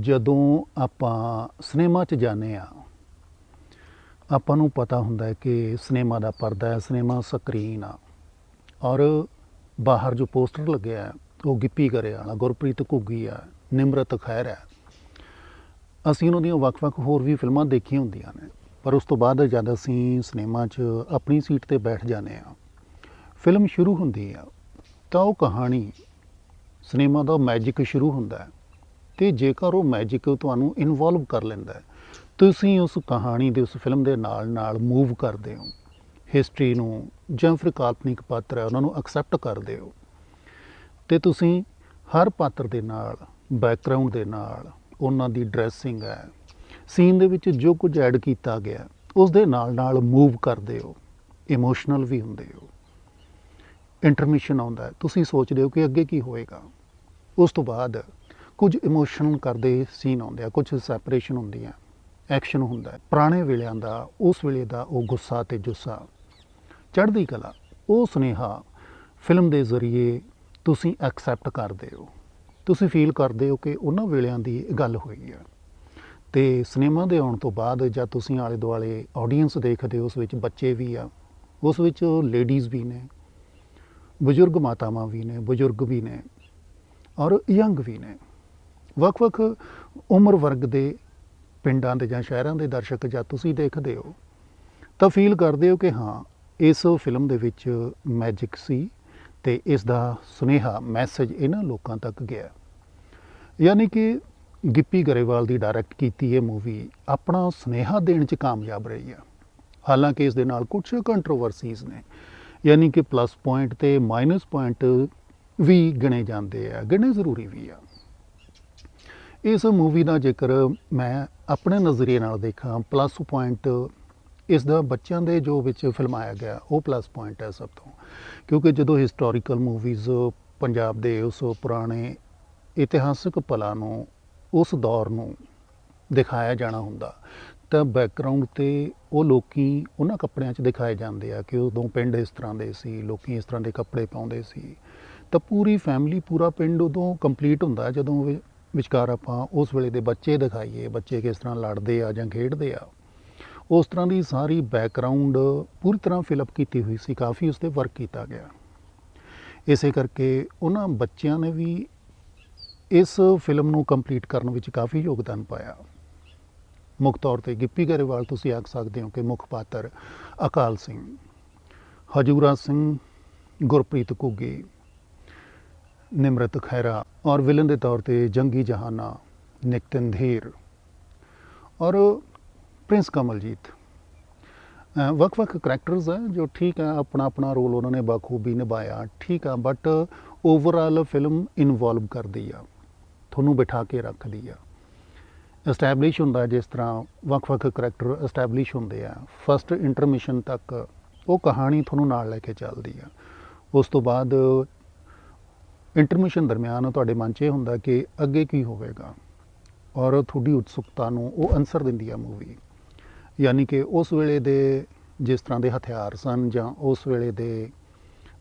ਜਦੋਂ ਆਪਾਂ ਸਿਨੇਮਾ 'ਚ ਜਾਂਦੇ ਆ ਆਪਾਂ ਨੂੰ ਪਤਾ ਹੁੰਦਾ ਹੈ ਕਿ ਸਿਨੇਮਾ ਦਾ ਪਰਦਾ ਹੈ ਸਿਨੇਮਾ ਸਕਰੀਨ ਆ। ਔਰ ਬਾਹਰ ਜੋ ਪੋਸਟਰ ਲੱਗਿਆ ਹੈ, ਉਹ ਗਿੱਪੀ ਕਰੇ ਵਾਲਾ ਗੁਰਪ੍ਰੀਤ ਘੁੱਗੀ ਆ ਨਿਮਰਤ ਖੈਰ ਹੈ ਅਸੀਂ ਉਹਨਾਂ ਦੀਆਂ ਵੱਖ-ਵੱਖ ਹੋਰ ਵੀ ਫਿਲਮਾਂ ਦੇਖੀਆਂ ਹੁੰਦੀਆਂ ਨੇ ਪਰ ਉਸ ਤੋਂ ਬਾਅਦ ਜਦ ਅਸੀਂ ਸਿਨੇਮਾ 'ਚ ਆਪਣੀ ਸੀਟ ਤੇ ਬੈਠ ਜਾਂਦੇ ਆ ਫਿਲਮ ਸ਼ੁਰੂ ਹੁੰਦੀ ਆ ਤਾਂ ਉਹ ਕਹਾਣੀ ਸਿਨੇਮਾ ਦਾ ਮੈਜਿਕ ਸ਼ੁਰੂ ਹੁੰਦਾ ਹੈ। ਤੇ ਜੇਕਰ ਉਹ ਮੈਜਿਕ ਤੁਹਾਨੂੰ ਇਨਵੋਲਵ ਕਰ ਲੈਂਦਾ ਹੈ, ਤੁਸੀਂ ਉਸ ਕਹਾਣੀ ਦੇ, ਉਸ ਫਿਲਮ ਦੇ ਨਾਲ ਨਾਲ ਮੂਵ ਕਰਦੇ ਹੋ। ਹਿਸਟਰੀ ਨੂੰ ਜਾਂ ਫਿਰ ਕਾਲਪਨਿਕ ਪਾਤਰ ਹੈ, ਉਹਨਾਂ ਨੂੰ ਐਕਸੈਪਟ ਕਰਦੇ ਹੋ। ਤੇ ਤੁਸੀਂ ਹਰ ਪਾਤਰ ਦੇ ਨਾਲ ਬੈਕਗ੍ਰਾਉਂਡ ਦੇ ਨਾਲ, ਉਹਨਾਂ ਦੀ ਡਰੈਸਿੰਗ ਹੈ ਸੀਨ ਦੇ ਵਿੱਚ ਜੋ ਕੁਝ ਐਡ ਕੀਤਾ ਗਿਆ ਉਸ ਦੇ ਨਾਲ ਨਾਲ ਮੂਵ ਕਰਦੇ ਹੋ। ਇਮੋਸ਼ਨਲ ਵੀ ਹੁੰਦੇ ਹੋ। ਇੰਟਰਮਿਸ਼ਨ ਆਉਂਦਾ ਤੁਸੀਂ ਸੋਚਦੇ ਹੋ ਕਿ ਅੱਗੇ ਕੀ ਹੋਏਗਾ। ਉਸ ਤੋਂ ਬਾਅਦ ਕੁਝ ਇਮੋਸ਼ਨਲ ਕਰਦੇ ਸੀਨ ਆਉਂਦੇ ਆ, ਕੁਝ ਸੈਪਰੇਸ਼ਨ ਹੁੰਦੀ ਆ ਐਕਸ਼ਨ ਹੁੰਦਾ ਪੁਰਾਣੇ ਵੇਲਿਆਂ ਦਾ, ਉਸ ਵੇਲੇ ਦਾ ਉਹ ਗੁੱਸਾ ਤੇ ਜੁੱਸਾ। ਚੜ੍ਹਦੀ ਕਲਾ, ਉਹ ਸੁਨੇਹਾ ਫਿਲਮ ਦੇ ਜ਼ਰੀਏ ਤੁਸੀਂ ਐਕਸੈਪਟ ਕਰਦੇ ਹੋ। ਤੁਸੀਂ ਫੀਲ ਕਰਦੇ ਹੋ ਕਿ ਉਹਨਾਂ ਵੇਲਿਆਂ ਦੀ ਗੱਲ ਹੋਈ ਆ। ਤੇ ਸਿਨੇਮਾ ਦੇ ਆਉਣ ਤੋਂ ਬਾਅਦ ਜਦ ਤੁਸੀਂ ਆਲੇ ਦੁਆਲੇ ਆਡੀਅנס ਦੇਖਦੇ ਹੋ, ਉਸ ਵਿੱਚ ਬੱਚੇ ਵੀ ਆ, ਉਸ ਵਿੱਚ ਲੇਡੀਜ਼ ਵੀ ਨੇ, ਬਜ਼ੁਰਗ ਮਾਤਾਵਾਂ ਵੀ ਨੇ, ਬਜ਼ੁਰਗ ਵੀ ਨੇ ਔਰ ਯੰਗ ਵੀ ਨੇ। ਵੱਖ-ਵੱਖ ਉਮਰ ਵਰਗ ਦੇ ਪਿੰਡਾਂ ਦੇ ਜਾਂ ਸ਼ਹਿਰਾਂ ਦੇ ਦਰਸ਼ਕ ਜਾਂ ਤੁਸੀਂ ਦੇਖਦੇ ਹੋ, ਤਾਂ ਫੀਲ ਕਰਦੇ ਹੋ ਕਿ ਹਾਂ, ਇਸ ਫਿਲਮ ਦੇ ਵਿੱਚ ਮੈਜਿਕ ਸੀ ਤੇ ਇਸ ਦਾ ਸੁਨੇਹਾ ਮੈਸੇਜ ਇਹਨਾਂ ਲੋਕਾਂ ਤੱਕ ਗਿਆ। ਯਾਨੀ ਕਿ ਗਿੱਪੀ ਗਰੇਵਾਲ ਦੀ ਡਾਇਰੈਕਟ ਕੀਤੀ ਇਹ ਮੂਵੀ ਆਪਣਾ ਸੁਨੇਹਾ ਦੇਣ 'ਚ ਕਾਮਯਾਬ ਰਹੀ ਆ। ਹਾਲਾਂਕਿ ਇਸ ਦੇ ਨਾਲ ਕੁਝ ਕੰਟਰੋਵਰਸੀਜ਼ ਨੇ, ਯਾਨੀ ਕਿ ਪਲੱਸ ਪੁਆਇੰਟ ਤੇ ਮਾਈਨਸ ਪੁਆਇੰਟ ਵੀ ਗਿਣੇ ਜਾਂਦੇ ਆ, ਗਿਣੇ ਜ਼ਰੂਰੀ ਵੀ ਆ। ਇਸ ਮੂਵੀ ਦਾ ਜੇਕਰ ਮੈਂ ਆਪਣੇ ਨਜ਼ਰੀਏ ਨਾਲ ਦੇਖਾਂ ਪਲੱਸ ਪੁਆਇੰਟ ਇਸ ਦਾ ਬੱਚਿਆਂ ਦੇ ਜੋ ਵਿੱਚ ਫਿਲਮਾਇਆ ਗਿਆ, ਉਹ ਪਲੱਸ ਪੁਆਇੰਟ ਹੈ ਸਭ ਤੋਂ। ਕਿਉਂਕਿ ਜਦੋਂ ਹਿਸਟੋਰੀਕਲ ਮੂਵੀਜ਼ ਪੰਜਾਬ ਦੇ ਉਸ ਪੁਰਾਣੇ ਇਤਿਹਾਸਕ ਪਲਾਂ ਨੂੰ, ਉਸ ਦੌਰ ਨੂੰ ਦਿਖਾਇਆ ਜਾਣਾ ਹੁੰਦਾ, ਤਾਂ ਬੈਕਗ੍ਰਾਉਂਡ ਤੇ ਉਹ ਲੋਕੀ ਉਹਨਾਂ ਕੱਪੜਿਆਂ 'ਚ ਦਿਖਾਏ ਜਾਂਦੇ ਆ ਕਿ ਉਦੋਂ ਪਿੰਡ ਇਸ ਤਰ੍ਹਾਂ ਦੇ ਸੀ, ਲੋਕੀ ਇਸ ਤਰ੍ਹਾਂ ਦੇ ਕੱਪੜੇ ਪਾਉਂਦੇ ਸੀ। ਤਾਂ ਪੂਰੀ ਫੈਮਿਲੀ ਪੂਰਾ ਪਿੰਡ ਉਦੋਂ ਕੰਪਲੀਟ ਹੁੰਦਾ ਜਦੋਂ ਵਿ- ਵਿਚਕਾਰ ਆਪਾਂ ਉਸ ਵੇਲੇ ਦੇ ਬੱਚੇ ਦਿਖਾਈਏ, ਬੱਚੇ ਕਿਸ ਤਰ੍ਹਾਂ ਲੜਦੇ ਆ ਜਾਂ ਖੇਡਦੇ ਆ। ਉਸ ਤਰ੍ਹਾਂ ਦੀ ਸਾਰੀ ਬੈਕਗ੍ਰਾਉਂਡ ਪੂਰੀ ਤਰ੍ਹਾਂ ਫਿਲਅਪ ਕੀਤੀ ਹੋਈ ਸੀ, ਕਾਫੀ ਉਸ ਤੇ ਵਰਕ ਕੀਤਾ ਗਿਆ। ਇਸੇ ਕਰਕੇ ਉਹਨਾਂ ਬੱਚਿਆਂ ਨੇ ਵੀ ਇਸ ਫਿਲਮ ਨੂੰ ਕੰਪਲੀਟ ਕਰਨ ਵਿੱਚ ਕਾਫੀ ਯੋਗਦਾਨ ਪਾਇਆ। ਮੁੱਖ ਤੌਰ ਤੇ ਗਿੱਪੀ ਗਰੇਵਾਲ, ਤੁਸੀਂ ਆਖ ਸਕਦੇ ਹੋ ਕਿ ਮੁੱਖ ਪਾਤਰ ਅਕਾਲ ਸਿੰਘ, ਹਜੂਰਾ ਸਿੰਘ, ਗੁਰਪ੍ਰੀਤ ਘੁੱਗੀ ਨਿਮਰਤ ਖੈਰਾ ਔਰ ਵਿਲਨ ਦੇ ਤੌਰ ਤੇ ਜੰਗੀ ਜਹਾਨਾ ਨਿਕਤਨ ਧੀਰ ਔਰ ਪ੍ਰਿੰਸ ਕਮਲਜੀਤ। ਵੱਖ-ਵੱਖ ਕਰੈਕਟਰਸ ਹੈ ਜੋ ਠੀਕ ਆ ਆਪਣਾ ਆਪਣਾ ਰੋਲ ਉਹਨਾਂ ਨੇ ਬਾਖੂਬੀ ਨਿਭਾਇਆ, ਠੀਕ ਆ ਬਟ ਓਵਰਆਲ ਫਿਲਮ ਇਨਵੋਲਵ ਕਰਦੀ ਆ, ਤੁਹਾਨੂੰ ਬਿਠਾ ਕੇ ਰੱਖਦੀ ਆ। ਐਸਟੈਬਲਿਸ਼ ਹੁੰਦਾ ਜਿਸ ਤਰ੍ਹਾਂ ਵੱਖ-ਵੱਖ ਕਰੈਕਟਰ ਐਸਟੈਬਲਿਸ਼ ਹੁੰਦੇ ਆ। ਫਸਟ ਇੰਟਰਮਿਸ਼ਨ ਤੱਕ ਉਹ ਕਹਾਣੀ ਤੁਹਾਨੂੰ ਨਾਲ ਲੈ ਕੇ ਚੱਲਦੀ ਆ। ਉਸ ਤੋਂ ਬਾਅਦ ਇੰਟਰਮਿਸ਼ਨ ਦਰਮਿਆਨ ਤੁਹਾਡੇ ਮਨ 'ਚ ਇਹ ਹੁੰਦਾ ਕਿ ਅੱਗੇ ਕੀ ਹੋਵੇਗਾ ਔਰ ਤੁਹਾਡੀ ਉਤਸੁਕਤਾ ਨੂੰ ਉਹ ਅਨਸਰ ਦਿੰਦੀ ਆ ਮੂਵੀ ਯਾਨੀ ਕਿ ਉਸ ਵੇਲੇ ਦੇ ਜਿਸ ਤਰ੍ਹਾਂ ਦੇ ਹਥਿਆਰ ਸਨ ਜਾਂ ਉਸ ਵੇਲੇ ਦੇ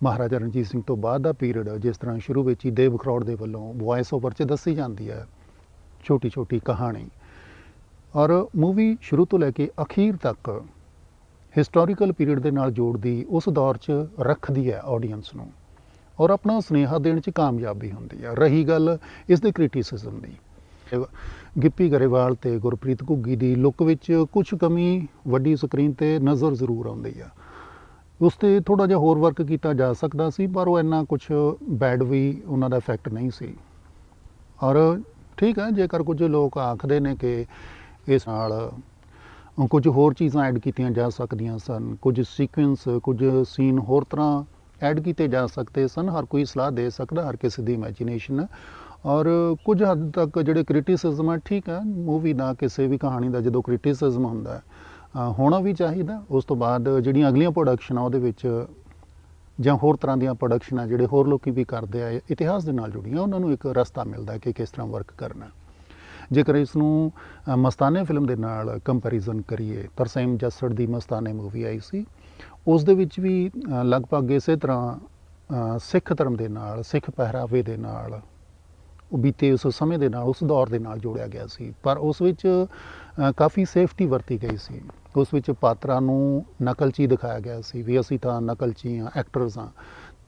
ਮਹਾਰਾਜਾ ਰਣਜੀਤ ਸਿੰਘ ਤੋਂ ਬਾਅਦ ਦਾ ਪੀਰੀਅਡ ਜਿਸ ਤਰ੍ਹਾਂ ਸ਼ੁਰੂ ਵਿੱਚ ਹੀ ਦੇਵ ਖਰੋੜ ਦੇ ਵੱਲੋਂ ਵੌਇਸ ਓਵਰ 'ਚ ਦੱਸੀ ਜਾਂਦੀ ਹੈ ਛੋਟੀ ਛੋਟੀ ਕਹਾਣੀ। ਔਰ ਮੂਵੀ ਸ਼ੁਰੂ ਤੋਂ ਲੈ ਕੇ ਅਖੀਰ ਤੱਕ ਹਿਸਟੋਰੀਕਲ ਪੀਰੀਅਡ ਦੇ ਨਾਲ ਜੋੜਦੀ ਉਸ ਦੌਰ 'ਚ ਰੱਖਦੀ ਹੈ ਆਡੀਅנס ਨੂੰ। ਔਰ ਆਪਣਾ ਸੁਨੇਹਾ ਦੇਣ 'ਚ ਕਾਮਯਾਬੀ ਹੁੰਦੀ ਆ। ਰਹੀ ਗੱਲ ਇਸ ਦੇ ਕ੍ਰਿਟਿਸਿਜ਼ਮ ਦੀ। ਗਿੱਪੀ ਗਰੇਵਾਲ ਤੇ ਗੁਰਪ੍ਰੀਤ ਘੁੱਗੀ ਦੀ ਲੁੱਕ ਵਿੱਚ ਕੁਝ ਕਮੀ ਵੱਡੀ ਸਕਰੀਨ ਤੇ ਨਜ਼ਰ ਜ਼ਰੂਰ ਆਉਂਦੀ ਆ। ਉਸ ਤੇ ਥੋੜਾ ਜਿਹਾ ਹੋਰ ਵਰਕ ਕੀਤਾ ਜਾ ਸਕਦਾ ਸੀ, ਪਰ ਉਹ ਇੰਨਾ ਕੁਝ ਬੈਡ ਵੀ ਉਹਨਾਂ ਦਾ ਇਫੈਕਟ ਨਹੀਂ ਸੀ। ਔਰ ਠੀਕ ਹੈ ਜੇਕਰ ਕੁਝ ਲੋਕ ਆਖਦੇ ਨੇ ਕਿ ਇਸ ਨਾਲ ਕੁਝ ਹੋਰ ਚੀਜ਼ਾਂ ਐਡ ਕੀਤੀਆਂ ਜਾ ਸਕਦੀਆਂ ਸਨ, ਕੁਝ ਸੀਕੁਐਂਸ ਕੁਝ ਸੀਨ ਹੋਰ ਤਰ੍ਹਾਂ ਐਡ ਕੀਤੇ ਜਾ ਸਕਦੇ ਸਨ। ਹਰ ਕੋਈ ਸਲਾਹ ਦੇ ਸਕਦਾ, ਹਰ ਕਿਸੇ ਦੀ ਇਮੇਜਿਨੇਸ਼ਨ ਔਰ ਕੁਝ ਹੱਦ ਤੱਕ ਜਿਹੜੇ ਕ੍ਰਿਟਿਸਿਜ਼ਮ ਆ ਠੀਕ ਹੈ ਮੂਵੀ ਦਾ ਕਿਸੇ ਵੀ ਕਹਾਣੀ ਦਾ ਜਦੋਂ ਕ੍ਰਿਟਿਸਿਜ਼ਮ ਹੁੰਦਾ ਹੋਣਾ ਵੀ ਚਾਹੀਦਾ। ਉਸ ਤੋਂ ਬਾਅਦ ਜਿਹੜੀਆਂ ਅਗਲੀਆਂ ਪ੍ਰੋਡਕਸ਼ਨਾਂ ਉਹਦੇ ਵਿੱਚ ਜਾਂ ਹੋਰ ਤਰ੍ਹਾਂ ਦੀਆਂ ਪ੍ਰੋਡਕਸ਼ਨਾਂ ਜਿਹੜੇ ਹੋਰ ਲੋਕੀ ਵੀ ਕਰਦੇ ਆ, ਇਤਿਹਾਸ ਦੇ ਨਾਲ ਜੁੜੀਆਂ, ਉਹਨਾਂ ਨੂੰ ਇੱਕ ਰਸਤਾ ਮਿਲਦਾ ਕਿ ਕਿਸ ਤਰ੍ਹਾਂ ਵਰਕ ਕਰਨਾ ਜੇਕਰ ਇਸ ਨੂੰ ਮਸਤਾਨੇ ਫਿਲਮ ਦੇ ਨਾਲ ਕੰਪੈਰੀਜ਼ਨ ਕਰੀਏ ਤਰਸੇਮ ਜੱਸੜ ਦੀ ਮਸਤਾਨੇ ਮੂਵੀ ਆਈ ਸੀ। ਉਸ ਦੇ ਵਿੱਚ ਵੀ ਲਗਭਗ ਇਸੇ ਤਰ੍ਹਾਂ ਸਿੱਖ ਧਰਮ ਦੇ ਨਾਲ, ਸਿੱਖ ਪਹਿਰਾਵੇ ਦੇ ਨਾਲ, ਉਹ ਬੀਤੇ ਉਸ ਸਮੇਂ ਦੇ ਨਾਲ, ਉਸ ਦੌਰ ਦੇ ਨਾਲ ਜੋੜਿਆ ਗਿਆ ਸੀ। ਪਰ ਉਸ ਵਿੱਚ ਕਾਫੀ ਸੇਫਟੀ ਵਰਤੀ ਗਈ ਸੀ। ਉਸ ਵਿੱਚ ਪਾਤਰਾਂ ਨੂੰ ਨਕਲਚੀ ਦਿਖਾਇਆ ਗਿਆ ਸੀ ਵੀ ਅਸੀਂ ਤਾਂ ਨਕਲਚੀ ਹਾਂ ਐਕਟਰਸ ਹਾਂ।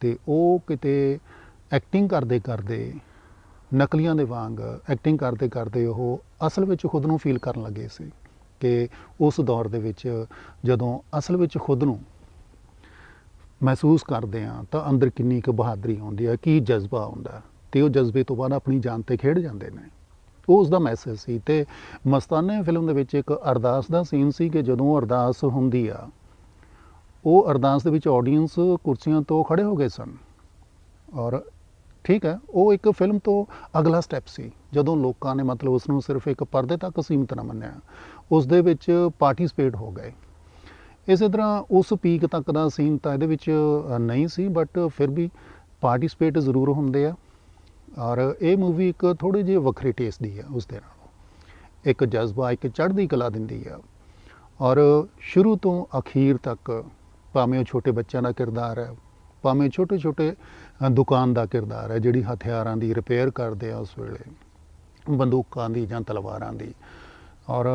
ਤੇ ਉਹ ਕਿਤੇ ਐਕਟਿੰਗ ਕਰਦੇ ਕਰਦੇ ਨਕਲੀਆਂ ਦੇ ਵਾਂਗ ਐਕਟਿੰਗ ਕਰਦੇ ਕਰਦੇ ਉਹ ਅਸਲ ਵਿੱਚ ਖੁਦ ਨੂੰ ਫੀਲ ਕਰਨ ਲੱਗੇ ਸੀ ਕਿ ਉਸ ਦੌਰ ਦੇ ਵਿੱਚ ਜਦੋਂ ਅਸਲ ਵਿੱਚ ਖੁਦ ਨੂੰ ਮਹਿਸੂਸ ਕਰਦੇ ਆ ਤਾਂ ਅੰਦਰ ਕਿੰਨੀ ਕੁ ਬਹਾਦਰੀ ਆਉਂਦੀ ਹੈ, ਕੀ ਜਜ਼ਬਾ ਆਉਂਦਾ ਤੇ ਉਹ ਜਜ਼ਬੇ ਤੋਂ ਬਾਅਦ ਆਪਣੀ ਜਾਨ ਤੇ ਖੇਡ ਜਾਂਦੇ ਨੇ। ਉਹ ਉਸ ਦਾ ਮੈਸੇਜ ਸੀ ਤੇ ਮਸਤਾਨੇ ਫਿਲਮ ਦੇ ਵਿੱਚ ਇੱਕ ਅਰਦਾਸ ਦਾ ਸੀਨ ਸੀ ਕਿ ਜਦੋਂ ਅਰਦਾਸ ਹੁੰਦੀ ਆ, ਉਹ ਅਰਦਾਸ ਦੇ ਵਿੱਚ ਆਡੀਅנס ਕੁਰਸੀਆਂ ਤੋਂ ਖੜੇ ਹੋ ਗਏ ਸਨ ਔਰ ਠੀਕ ਹੈ, ਉਹ ਇੱਕ ਫਿਲਮ ਤੋਂ ਅਗਲਾ ਸਟੈਪ ਸੀ। ਜਦੋਂ ਲੋਕਾਂ ਨੇ ਮਤਲਬ ਉਸ ਨੂੰ ਸਿਰਫ ਇੱਕ ਪਰਦੇ ਤੱਕ ਸੀਮਿਤ ਨਾ ਮੰਨਿਆ ਉਸ ਦੇ ਵਿੱਚ ਪਾਰਟਿਸਿਪੇਟ ਹੋ ਗਏ। ਇਸੇ ਤਰ੍ਹਾਂ ਉਸ ਪੀਕ ਤੱਕ ਦਾ ਸੀਨ ਤਾਂ ਇਹਦੇ ਵਿੱਚ ਨਹੀਂ ਸੀ ਬਟ ਫਿਰ ਵੀ ਪਾਰਟਿਸਿਪੇਟ ਜ਼ਰੂਰ ਹੁੰਦੇ ਆ। ਔਰ ਇਹ ਮੂਵੀ ਇੱਕ ਥੋੜੀ ਜਿਹੀ ਵੱਖਰੀ ਟੇਸਟ ਦੀ ਆ ਉਸ ਦੇ ਨਾਲੋਂ। ਇੱਕ ਜਜ਼ਬਾ, ਇੱਕ ਚੜ੍ਹਦੀ ਕਲਾ ਦਿੰਦੀ ਆ। ਔਰ ਸ਼ੁਰੂ ਤੋਂ ਅਖੀਰ ਤੱਕ, ਭਾਵੇਂ ਉਹ ਛੋਟੇ ਬੱਚਿਆਂ ਦਾ ਕਿਰਦਾਰ ਹੈ ਭਾਵੇਂ ਛੋਟੇ ਛੋਟੇ ਦੁਕਾਨ ਦਾ ਕਿਰਦਾਰ ਹੈ, ਜਿਹੜੀ ਹਥਿਆਰਾਂ ਦੀ ਰਿਪੇਅਰ ਕਰਦੇ ਆ ਉਸ ਵੇਲੇ, ਬੰਦੂਕਾਂ ਦੀ ਜਾਂ ਤਲਵਾਰਾਂ ਦੀ। ਔਰ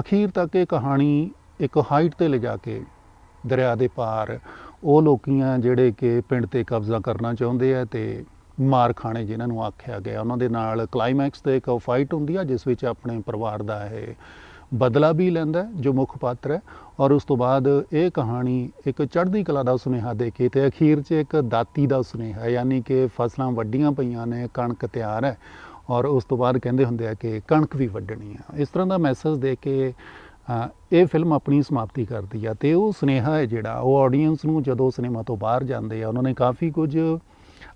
ਅਖੀਰ ਤੱਕ ਇਹ ਕਹਾਣੀ ਇੱਕ ਹਾਈਟ ਤੇ ਲਿਜਾ ਕੇ ਦਰਿਆ ਦੇ ਪਾਰ ਉਹ ਲੋਕੀਆਂ ਜਿਹੜੇ ਕਿ ਪਿੰਡ ਤੇ ਕਬਜ਼ਾ ਕਰਨਾ ਚਾਹੁੰਦੇ ਆ ਤੇ ਮਾਰ ਖਾਣੇ ਜਿਨ੍ਹਾਂ ਨੂੰ ਆਖਿਆ ਗਿਆ, ਉਹਨਾਂ ਦੇ ਨਾਲ ਕਲਾਈਮੈਕਸ ਤੇ ਇੱਕ ਫਾਈਟ ਹੁੰਦੀ ਆ, ਜਿਸ ਵਿੱਚ ਆਪਣੇ ਪਰਿਵਾਰ ਦਾ ਇਹ ਬਦਲਾ ਵੀ ਲੈਂਦਾ ਜੋ ਮੁੱਖ ਪਾਤਰ ਹੈ। ਔਰ ਉਸ ਤੋਂ ਬਾਅਦ ਇਹ ਕਹਾਣੀ ਇੱਕ ਚੜ੍ਹਦੀ ਕਲਾ ਦਾ ਸੁਨੇਹਾ ਦੇ ਕੇ ਤੇ ਅਖੀਰ 'ਚ ਇੱਕ ਦਾਤੀ ਦਾ ਸੁਨੇਹਾ ਯਾਨੀ ਕਿ ਫਸਲਾਂ ਵੱਡੀਆਂ ਪਈਆਂ ਨੇ, ਕਣਕ ਤਿਆਰ ਹੈ। ਔਰ ਉਸ ਤੋਂ ਬਾਅਦ ਕਹਿੰਦੇ ਹੁੰਦੇ ਆ ਕਿ ਕਣਕ ਵੀ ਵੱਢਣੀ ਆ। ਇਸ ਤਰ੍ਹਾਂ ਦਾ ਮੈਸੇਜ ਦੇ ਕੇ ਇਹ ਫਿਲਮ ਆਪਣੀ ਸਮਾਪਤੀ ਕਰਦੀ ਆ ਤੇ ਉਹ ਸੁਨੇਹਾ ਹੈ ਜਿਹੜਾ, ਉਹ ਆਡੀਅנס ਨੂੰ ਜਦੋਂ ਸਿਨੇਮਾ ਤੋਂ ਬਾਹਰ ਜਾਂਦੇ ਆ, ਉਹਨਾਂ ਨੇ ਕਾਫੀ ਕੁਝ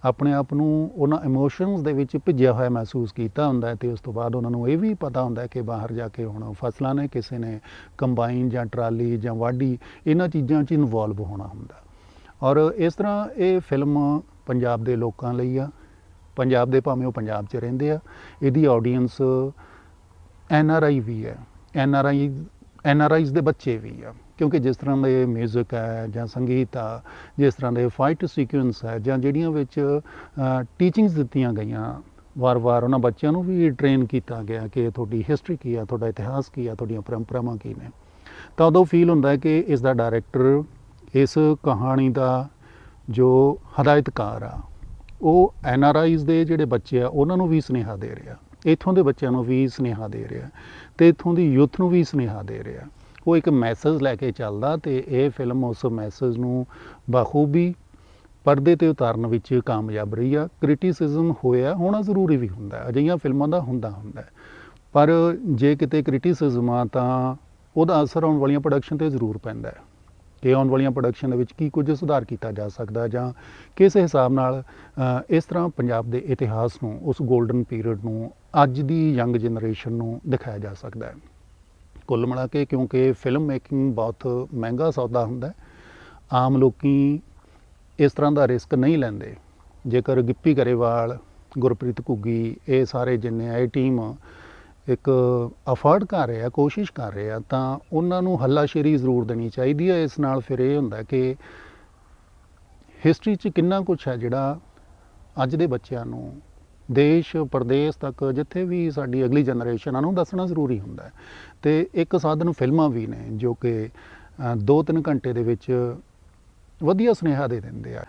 ਆਪਣੇ ਆਪ ਨੂੰ ਉਹਨਾਂ ਇਮੋਸ਼ਨਸ ਦੇ ਵਿੱਚ ਭਿੱਜਿਆ ਹੋਇਆ ਮਹਿਸੂਸ ਕੀਤਾ ਹੁੰਦਾ ਹੈ ਤੇ ਉਸ ਤੋਂ ਬਾਅਦ ਉਹਨਾਂ ਨੂੰ ਇਹ ਵੀ ਪਤਾ ਹੁੰਦਾ ਕਿ ਬਾਹਰ ਜਾ ਕੇ ਹੁਣ ਫਸਲਾਂ ਨੇ, ਕਿਸੇ ਨੇ ਕੰਬਾਈਨ ਜਾਂ ਟਰਾਲੀ ਜਾਂ ਵਾਢੀ, ਇਹਨਾਂ ਚੀਜ਼ਾਂ 'ਚ ਇਨਵੋਲਵ ਹੋਣਾ ਹੁੰਦਾ ਔਰ ਇਸ ਤਰ੍ਹਾਂ ਇਹ ਫਿਲਮ ਪੰਜਾਬ ਦੇ ਲੋਕਾਂ ਲਈ ਆ। ਪੰਜਾਬ ਦੇ ਭਾਵੇਂ ਉਹ ਪੰਜਾਬ 'ਚ ਰਹਿੰਦੇ ਆ। ਇਹਦੀ ਆਡੀਅנס ਐਨ ਆਰ ਆਈ ਵੀ ਹੈ। N R I N R Is ਦੇ ਬੱਚੇ ਵੀ ਆ। ਕਿਉਂਕਿ ਜਿਸ ਤਰ੍ਹਾਂ ਦੇ 뮤직 ਹੈ ਜਾਂ ਸੰਗੀਤ ਆ, ਜਿਸ ਤਰ੍ਹਾਂ ਦੇ ਫਾਈਟ ਸੀਕੁਐਂਸ ਹੈ ਜਾਂ ਜਿਹੜੀਆਂ ਵਿੱਚ ਟੀਚਿੰਗਸ ਦਿੱਤੀਆਂ ਗਈਆਂ, ਵਾਰ-ਵਾਰ ਉਹਨਾਂ ਬੱਚਿਆਂ ਨੂੰ ਵੀ ਟ੍ਰੇਨ ਕੀਤਾ ਗਿਆ ਕਿ ਤੁਹਾਡੀ ਹਿਸਟਰੀ ਕੀ ਆ, ਤੁਹਾਡਾ ਇਤਿਹਾਸ ਕੀ ਆ, ਤੁਹਾਡੀਆਂ ਪਰੰਪਰਾਵਾਂ ਕੀ ਨੇ। ਤਾਂ ਉਦੋਂ ਫੀਲ ਹੁੰਦਾ ਕਿ ਇਸ ਦਾ ਡਾਇਰੈਕਟਰ ਇਸ ਕਹਾਣੀ ਦਾ ਜੋ ਹਦਾਇਤਕਾਰ ਆ, ਉਹ ਐਨ ਆਰ ਆਈਜ਼ ਦੇ ਜਿਹੜੇ ਬੱਚੇ ਆ, ਉਹਨਾਂ ਨੂੰ ਵੀ ਸੁਨੇਹਾ ਦੇ ਰਿਹਾ। ਇੱਥੋਂ ਦੇ ਬੱਚਿਆਂ ਨੂੰ ਵੀ ਸੁਨੇਹਾ ਦੇ ਰਿਹਾ ਤੇ ਇੱਥੋਂ ਦੀ ਯੂਥ ਨੂੰ ਵੀ ਸੁਨੇਹਾ ਦੇ ਰਿਹਾ। ਉਹ ਇੱਕ ਮੈਸੇਜ ਲੈ ਕੇ ਚੱਲਦਾ ਤੇ ਇਹ ਫਿਲਮ ਉਸ ਮੈਸੇਜ ਨੂੰ ਬਾਖੂਬੀ ਪਰਦੇ ਤੇ ਉਤਾਰਨ ਵਿੱਚ ਕਾਮਯਾਬ ਰਹੀ ਆ। ਕ੍ਰਿਟਿਸਿਜ਼ਮ ਹੋਇਆ, ਹੋਣਾ ਜ਼ਰੂਰੀ ਵੀ ਹੁੰਦਾ ਅਜਿਹੀਆਂ ਫਿਲਮਾਂ ਦਾ ਹੁੰਦਾ ਹੁੰਦਾ ਪਰ ਜੇ ਕਿਤੇ ਕ੍ਰਿਟਿਸਿਜ਼ਮ ਆ ਤਾਂ ਉਹਦਾ ਅਸਰ ਆਉਣ ਵਾਲੀਆਂ ਪ੍ਰੋਡਕਸ਼ਨ ਤੇ ਜ਼ਰੂਰ ਪੈਂਦਾ ਹੈ। ਕਿ ਆਉਣ ਵਾਲੀਆਂ ਪ੍ਰੋਡਕਸ਼ਨ ਦੇ ਵਿੱਚ ਕੀ ਕੁਝ ਸੁਧਾਰ ਕੀਤਾ ਜਾ ਸਕਦਾ ਜਾਂ ਕਿਸ ਹਿਸਾਬ ਨਾਲ ਇਸ ਤਰ੍ਹਾਂ ਪੰਜਾਬ ਦੇ ਇਤਿਹਾਸ ਨੂੰ, ਉਸ 골ਡਨ ਪੀਰੀਅਡ ਨੂੰ, ਅੱਜ ਦੀ ਯੰਗ ਜਨਰੇਸ਼ਨ ਨੂੰ ਦਿਖਾਇਆ ਜਾ ਸਕਦਾ ਹੈ। ਕੁੱਲ ਮਿਲਾ ਕੇ, ਕਿਉਂਕਿ ਫਿਲਮ ਮੇਕਿੰਗ ਬਹੁਤ ਮਹਿੰਗਾ ਸੌਦਾ ਹੁੰਦਾ ਆਮ ਲੋਕੀ ਇਸ ਤਰ੍ਹਾਂ ਦਾ ਰਿਸਕ ਨਹੀਂ ਲੈਂਦੇ। ਜੇਕਰ ਗਿੱਪੀ ਗਰੇਵਾਲ, ਗੁਰਪ੍ਰੀਤ ਘੁੱਗੀ, ਇਹ ਸਾਰੇ ਜਿੰਨੇ ਆ, ਇਹ ਟੀਮ ਇੱਕ ਅਫੋਰਡ ਕਰ ਰਹੇ ਆ, ਕੋਸ਼ਿਸ਼ ਕਰ ਰਹੇ ਆ, ਤਾਂ ਉਹਨਾਂ ਨੂੰ ਹੱਲਾਸ਼ੇਰੀ ਜ਼ਰੂਰ ਦੇਣੀ ਚਾਹੀਦੀ ਹੈ। ਇਸ ਨਾਲ ਫਿਰ ਇਹ ਹੁੰਦਾ ਕਿ ਹਿਸਟਰੀ 'ਚ ਕਿੰਨਾ ਕੁਝ ਹੈ ਜਿਹੜਾ ਅੱਜ ਦੇ ਬੱਚਿਆਂ ਨੂੰ ਦੇਸ਼, ਪ੍ਰਦੇਸ਼ ਤੱਕ ਜਿੱਥੇ ਵੀ ਸਾਡੀ ਅਗਲੀ ਜਨਰੇਸ਼ਨ ਆ ਨੂੰ ਦੱਸਣਾ ਜ਼ਰੂਰੀ ਹੁੰਦਾ ਹੈ। ਤੇ ਇੱਕ ਸਾਧਨ ਫਿਲਮਾਂ ਵੀ ਨੇ, ਜੋ ਕਿ 2-3 ਘੰਟੇ ਦੇ ਵਿੱਚ ਵਧੀਆ ਸੁਨੇਹਾ ਦੇ ਦਿੰਦੇ ਆ।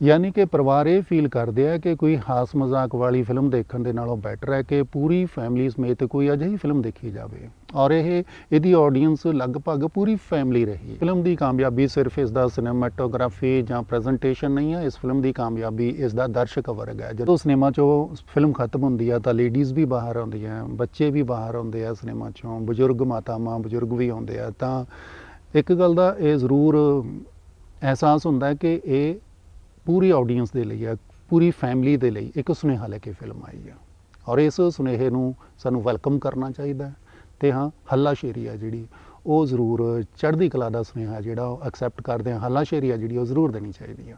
ਯਾਨੀ ਕਿ ਪਰਿਵਾਰ ਇਹ ਫੀਲ ਕਰਦੇ ਆ ਕਿ ਕੋਈ ਹਾਸ ਮਜ਼ਾਕ ਵਾਲੀ ਫਿਲਮ ਦੇਖਣ ਦੇ ਨਾਲੋਂ ਬੈਟਰ ਹੈ ਕਿ ਪੂਰੀ ਫੈਮਿਲੀ ਸਮੇਤ ਕੋਈ ਅਜਿਹੀ ਫਿਲਮ ਦੇਖੀ ਜਾਵੇ। ਔਰ ਇਹ, ਇਹਦੀ ਆਡੀਅנס ਲਗਭਗ ਪੂਰੀ ਫੈਮਿਲੀ ਰਹੀ ਹੈ। ਫਿਲਮ ਦੀ ਕਾਮਯਾਬੀ ਸਿਰਫ ਇਸ ਦਾ ਸਿਨੇਮੈਟੋਗ੍ਰਾਫੀ ਜਾਂ ਪ੍ਰੈਜੈਂਟੇਸ਼ਨ ਨਹੀਂ ਹੈ, ਇਸ ਫਿਲਮ ਦੀ ਕਾਮਯਾਬੀ ਇਸ ਦਾ ਦਰਸ਼ਕ ਵਰਗ ਹੈ। ਜਦੋਂ ਸਿਨੇਮਾ ਚੋਂ ਫਿਲਮ ਖਤਮ ਹੁੰਦੀ ਹੈ ਤਾਂ ਲੇਡੀਜ਼ ਵੀ ਬਾਹਰ ਆਉਂਦੀਆਂ ਬੱਚੇ ਵੀ ਬਾਹਰ ਆਉਂਦੇ ਆ ਸਿਨੇਮਾ ਚੋਂ, ਬਜ਼ੁਰਗ ਮਾਤਾ ਮਾਂ ਬਜ਼ੁਰਗ ਵੀ ਆਉਂਦੇ ਆ। ਤਾਂ ਇੱਕ ਗੱਲ ਦਾ ਇਹ ਜ਼ਰੂਰ ਅਹਿਸਾਸ ਹੁੰਦਾ ਹੈ ਕਿ ਇਹ ਪੂਰੀ ਆਡੀਅנס ਦੇ ਲਈ ਹੈ, ਪੂਰੀ ਫੈਮਿਲੀ ਦੇ ਲਈ ਇੱਕ ਸੁਨੇਹਾ ਲੈ ਕੇ ਫਿਲਮ ਆਈ ਹੈ ਔਰ ਇਸ ਸੁਨੇਹੇ ਨੂੰ ਸਾਨੂੰ ਵੈਲਕਮ ਕਰਨਾ ਚਾਹੀਦਾ ਹੈ। ਤੇ ਹਾਂ, ਹੱਲਾਸ਼ੇਰੀ ਆ ਜਿਹੜੀ, ਉਹ ਜ਼ਰੂਰ ਚੜ੍ਹਦੀ ਕਲਾ ਦਾ ਸੁਨੇਹਾ ਜਿਹੜਾ ਉਹ ਐਕਸੈਪਟ ਕਰਦੇ ਹਾਂ। ਹੱਲਾਸ਼ੇਰੀ ਆ ਜਿਹੜੀ, ਉਹ ਜ਼ਰੂਰ ਦੇਣੀ ਚਾਹੀਦੀ ਆ।